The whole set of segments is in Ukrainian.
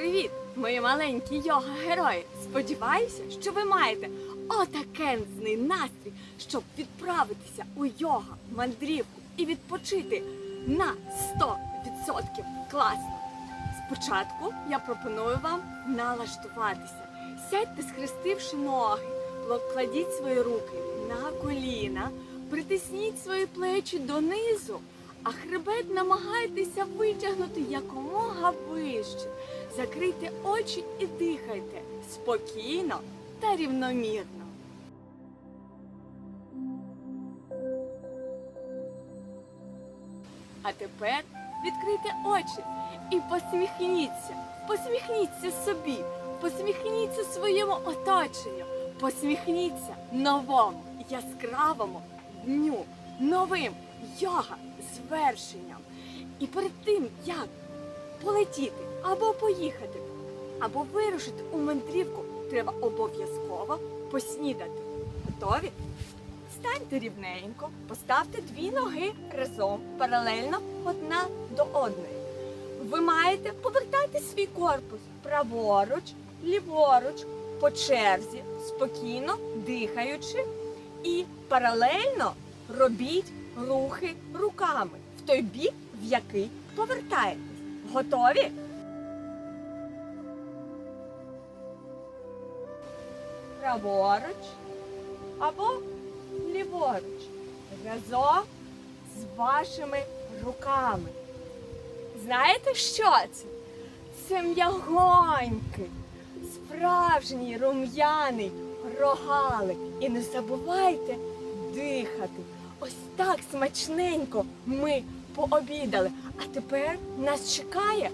Привіт, мої маленькі йога-герої! Сподіваюся, що ви маєте отакензний настрій, щоб відправитися у йога мандрівку і відпочити на 100% класно. Спочатку я пропоную вам налаштуватися. Сядьте, схрестивши ноги, покладіть свої руки на коліна, притисніть свої плечі донизу, а хребет намагайтеся витягнути якомога вище. Закрийте очі і дихайте спокійно та рівномірно. А тепер відкрийте очі і посміхніться. Посміхніться собі, посміхніться своєму оточенню, посміхніться новому яскравому дню, новим йога звершенням. І перед тим, як полетіти або поїхати, або вирушити у мандрівку, треба обов'язково поснідати. Готові? Станьте рівненько, поставте дві ноги разом, паралельно одна до одної. Ви маєте повертати свій корпус праворуч, ліворуч, по черзі, спокійно дихаючи, і паралельно робіть рухи руками в той бік, в який повертаєтесь. Готові? Праворуч або ліворуч разом з вашими руками. Знаєте, що це? Це м'ягонький, справжній рум'яний рогалик. І не забувайте дихати. Ось так смачненько ми пообідали. А тепер нас чекає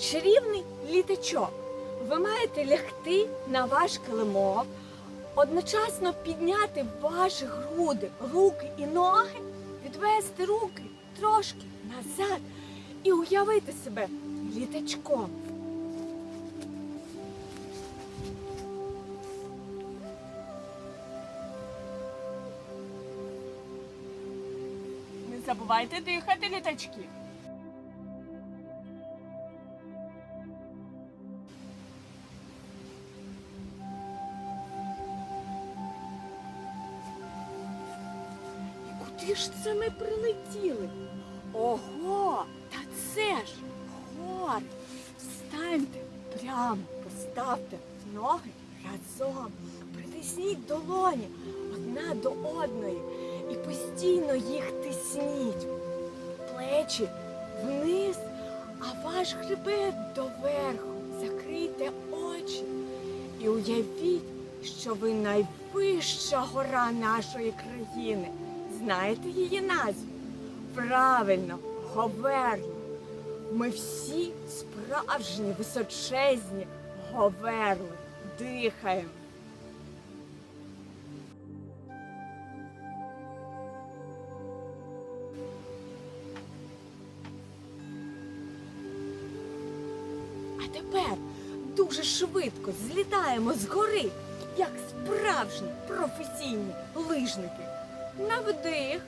чарівний літачок. Ви маєте лягти на ваш килимок, одночасно підняти ваші груди, руки і ноги, відвести руки трошки назад і уявити себе літачком. Забувайте дихати літачки. І куди ж це ми прилетіли? Ого, та це ж гори. Встаньте прямо, поставте ноги разом, притисніть долоні одна до одної і постійно їх тисніть. Плечі вниз, а ваш хребет доверху. Закрийте очі і уявіть, що ви найвища гора нашої країни. Знаєте її назву? Правильно, Говерло. Ми всі справжні, височезні говерли. Дихаємо. Тепер дуже швидко злітаємо з гори, як справжні професійні лижники. На вдих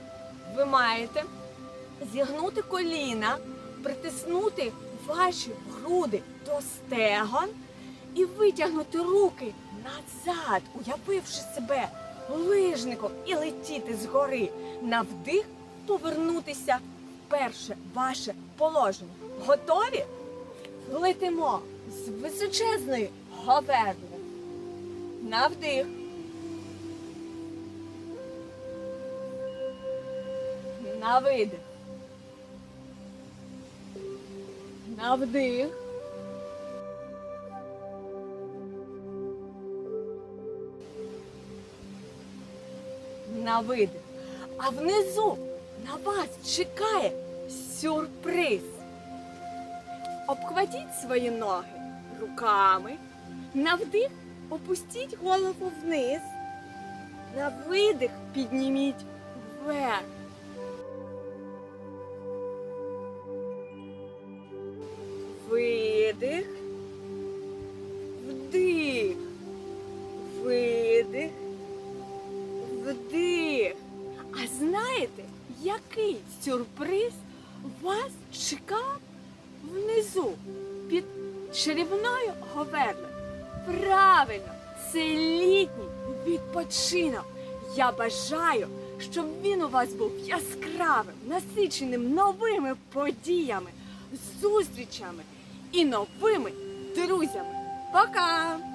ви маєте зігнути коліна, притиснути ваші груди до стегон і витягнути руки назад, уявивши себе лижником і летіти з гори. На вдих повернутися перше ваше положення. Готові? Летимо з височезної говерли. На вдих. На видих. На вдих. На видих. А внизу на вас чекає сюрприз. Обхватіть свої ноги руками. На вдих опустіть голову вниз. На видих підніміть вверх. Видих. Вдих. Видих. Вдих. А знаєте, який сюрприз вас чекав внизу під чарівною говерлою. Правильно, це літній відпочинок. Я бажаю, щоб він у вас був яскравим, насиченим новими подіями, зустрічами і новими друзями. Пока!